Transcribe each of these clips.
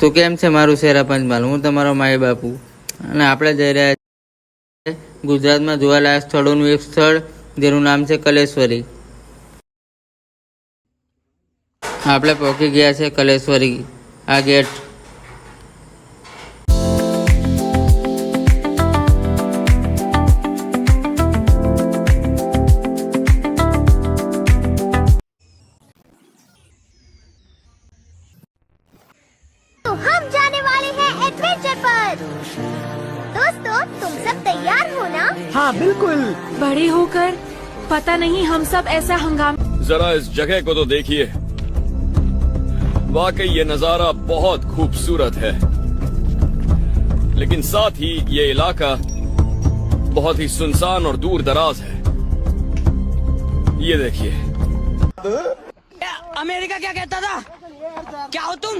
તો કેમ છે મારું શેરા પંચમહાલ? હું તમારો માય બાપુ. અને આપણે જઈ રહ્યા છીએ ગુજરાતમાં જોવાલાયક સ્થળોનું એક સ્થળ, જેનું નામ છે કલેશ્વરી. આપણે પહોંચી ગયા છે કલેશ્વરી. આ ગેટ हाँ बिल्कुल। बड़े होकर पता नहीं हम सब ऐसा हंगाम जरा इस जगह को तो देखिए। वाकई ये नज़ारा बहुत खूबसूरत है। लेकिन साथ ही ये इलाका बहुत ही सुनसान और दूर दराज है। ये देखिए। अमेरिका क्या कहता था? क्या हो तुम?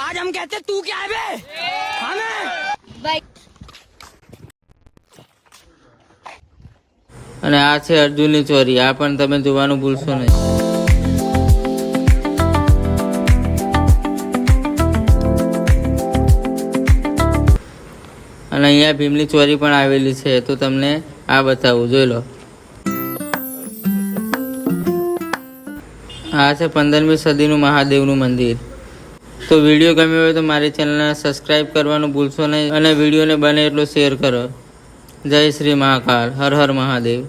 आज हम कहते तू क्या है बे? हमें? અને આ છે અર્જુનની ચોરી. આ પણ તમે જોવાનું ભૂલશો નહીં. અને અહીંયા ભીમની ચોરી પણ આવેલી છે. તો તમને આ બતાવું. જોઈ લો. આ છે પંદરમી સદીનું મહાદેવનું મંદિર. તો વીડિયો ગમ્યો હોય તો મારી ચેનલને સબસ્ક્રાઈબ કરવાનું ભૂલશો નહીં અને વિડીયોને બને એટલો શેર કરો. જય શ્રી મહાકાલ હર હર મહાદેવ.